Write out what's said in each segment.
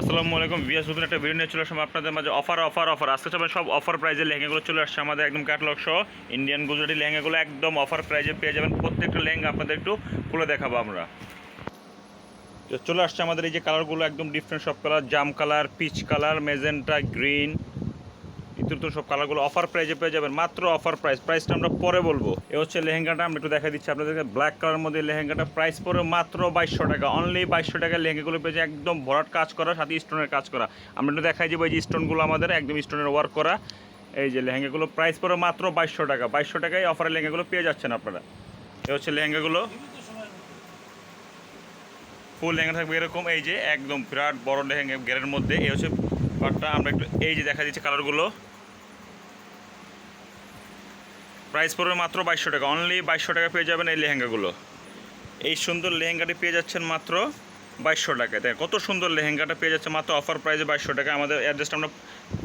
আসসালামু আলাইকুম বিয়াস নতুন একটা ভিডিও নিয়ে চলে আসলাম আপনাদের মাঝে। Offer offer offer. আজকে সবাই সব অফার প্রাইজে লেহেঙ্গাগুলো চলে আসছে আমাদের একদম ক্যাটলগ সহ। ইন্ডিয়ান গুজরাটি লেহেঙ্গাগুলো একদম অফার প্রাইজে পেয়ে যাবেন। প্রত্যেকটা লেহেঙ্গা আপনাদের একটু খুলে দেখাবো আমরা। চলে আসছে আমাদের এই যে কালারগুলো একদম ডিফারেন্ট সব কালার জাম colour peach colour magenta green ইত্যাদি সব কালারগুলো অফার প্রাইজে পেয়ে যাবেন, মাত্র অফার প্রাইস প্রাইসটা আমরা পরে বলব। এ হচ্ছে লেহেঙ্গাটা, আমরা একটু দেখা দিচ্ছি আপনাদেরকে। ব্ল্যাক কালার মধ্যে লেহেঙ্গাটা প্রাইস পড়ে মাত্র বাইশশো টাকা। অনলি বাইশশো টাকা লেহেঙ্গাগুলো পেয়েছে একদম ভরাট কাজ করা, সাথে স্টোনের কাজ করা। আমরা একটু দেখাই যাব এই যে স্টোনগুলো আমাদের, একদম স্টোনের ওয়ার্ক করা। এই যে লেহেঙ্গাগুলো প্রাইস পড়ে মাত্র বাইশশো টাকা। বাইশশো টাকায় অফারের লেহেঙ্গাগুলো পেয়ে যাচ্ছেন আপনারা। এ হচ্ছে লেহেঙ্গাগুলো। ফুল লেহেঙ্গা থাকবে এরকম, এই যে একদম বিরাট বড় লেহেঙ্গা গেরের মধ্যে। এই হচ্ছে পাটটা আমরা একটু এই যে দেখা দিচ্ছে কালারগুলো। প্রাইস পড়বে মাত্র বাইশশো টাকা। অনলি বাইশশো টাকা পেয়ে যাবেন এই লেহেঙ্গাগুলো। এই সুন্দর লেহেঙ্গাটি পেয়ে যাচ্ছেন মাত্র বাইশশো টাকা তাই কত সুন্দর লেহেঙ্গাটা পেয়ে যাচ্ছে। মাত্র অফার প্রাইসে বাইশশো টাকা। আমাদের অ্যাড্রেসটা আমরা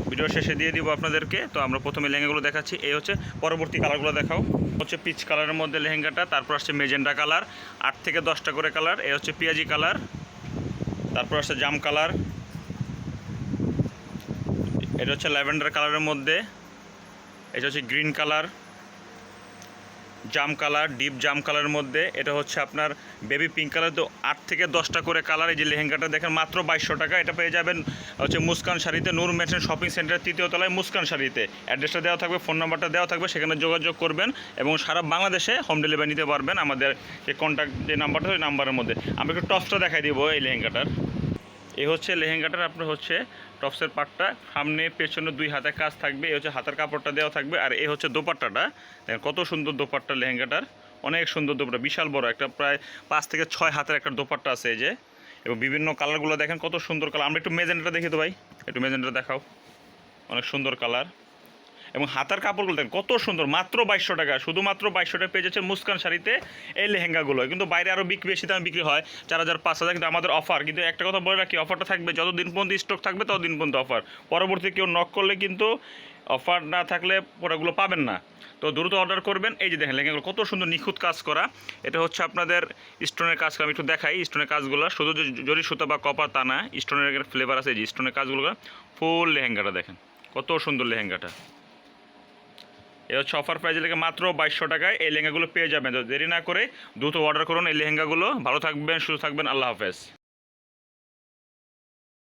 ভিডিও শেষে দিয়ে দিব আপনাদেরকে। তো আমরা প্রথমে লেহেঙ্গাগুলো দেখাচ্ছি। এই হচ্ছে পরবর্তী কালারগুলো দেখাও। হচ্ছে পিচ কালারের মধ্যে লেহেঙ্গাটা। তারপর আসছে মেজেন্ডা কালার আট থেকে দশটা করে কালার এই হচ্ছে পেঁয়াজি কালার তারপর আসছে জাম কালার এটা হচ্ছে ল্যাভেন্ডার কালারের মধ্যে। এটা হচ্ছে গ্রিন কালার, জাম কালার, ডিপ জাম কালারের মধ্যে। এটা হচ্ছে আপনার বেবি পিঙ্ক কালার। তো আট থেকে দশটা করে কালার এই যে লেহেঙ্গাটা দেখেন, মাত্র বাইশশো টাকা। এটা পেয়ে যাবেন হচ্ছে মুস্কান শাড়িতে, নূর মেশিন শপিং সেন্টার তৃতীয় তলায় মুস্কান শাড়িতে। অ্যাড্রেসটা দেওয়া থাকবে, ফোন নাম্বারটা দেওয়া থাকবে, সেখানে যোগাযোগ করবেন এবং সারা বাংলাদেশে হোম ডেলিভারি নিতে পারবেন আমাদের যে কন্ট্যাক্ট যে নাম্বারটা, ওই নাম্বারের মধ্যে। আমি একটু টপসটা দেখাই দিব এই লেহেঙ্গাটার। এই হচ্ছে লেহেঙ্গাটার, আপনার হচ্ছে টপসের পাটটা। সামনে, পেছনে দুই হাতে কাজ থাকবে, এ হচ্ছে হাতের কাপড়টা দেওয়া থাকবে, আর এ হচ্ছে দোপাট্টাটা। দেখেন কত সুন্দর দোপাট্টা লেহেঙ্গাটার, অনেক সুন্দর দোপাট্টা, বিশাল বড় একটা, প্রায় পাঁচ থেকে ছয় হাতের একটা দোপাট্টা আছে এই যে। এবং বিভিন্ন কালারগুলো দেখেন কত সুন্দর কালার। আমরা একটু মেজেন্টটা দেখি তো ভাই, একটু মেজেন্টটা দেখাও। অনেক সুন্দর কালার। এবং হাতার কাপড়গুলো দেখেন, কত সুন্দর, মাত্র বাইশশো টাকা। শুধুমাত্র বাইশশো টাকা পেয়ে যাচ্ছে মুস্কান শাড়িতে এই লেহেঙ্গাগুলো। কিন্তু বাইরে আরও বিক্রি বেশি দামে বিক্রি হয়, চার হাজার, পাঁচ হাজার, কিন্তু আমাদের অফার। কিন্তু একটা কথা বলে রাখি, অফারটা থাকবে, যতদিন পর্যন্ত স্টক থাকবে, ততদিন পর্যন্ত অফার। পরবর্তী কেউ নক করলে কিন্তু অফার না থাকলে প্রোডাক্টগুলো পাবেন না। তো দ্রুত অর্ডার করবেন। এই যে দেখেন লেহেঙ্গাগুলো, কত সুন্দর নিখুঁত কাজ করা। এটা হচ্ছে আপনাদের স্টোনের কাজ, আমি একটু দেখাই স্টোনের কাজগুলো। শুধু জরি সুতা বা কপার তা না স্টোনের ফ্লেভার আছে যে স্টোনের কাজগুলো। ফুল লেহেঙ্গাটা দেখেন, কত সুন্দর লেহেঙ্গাটা। এ হচ্ছে অফার প্রাইজে লেগে মাত্র বাইশশো টাকায় এই লেহেঙ্গাগুলো পেয়ে যাবেন। তো দেরি না করে দ্রুত অর্ডার করুন। এই লেহেঙ্গাগুলো ভালো থাকবেন, সুস্থ থাকবেন। আল্লাহ হাফেজ।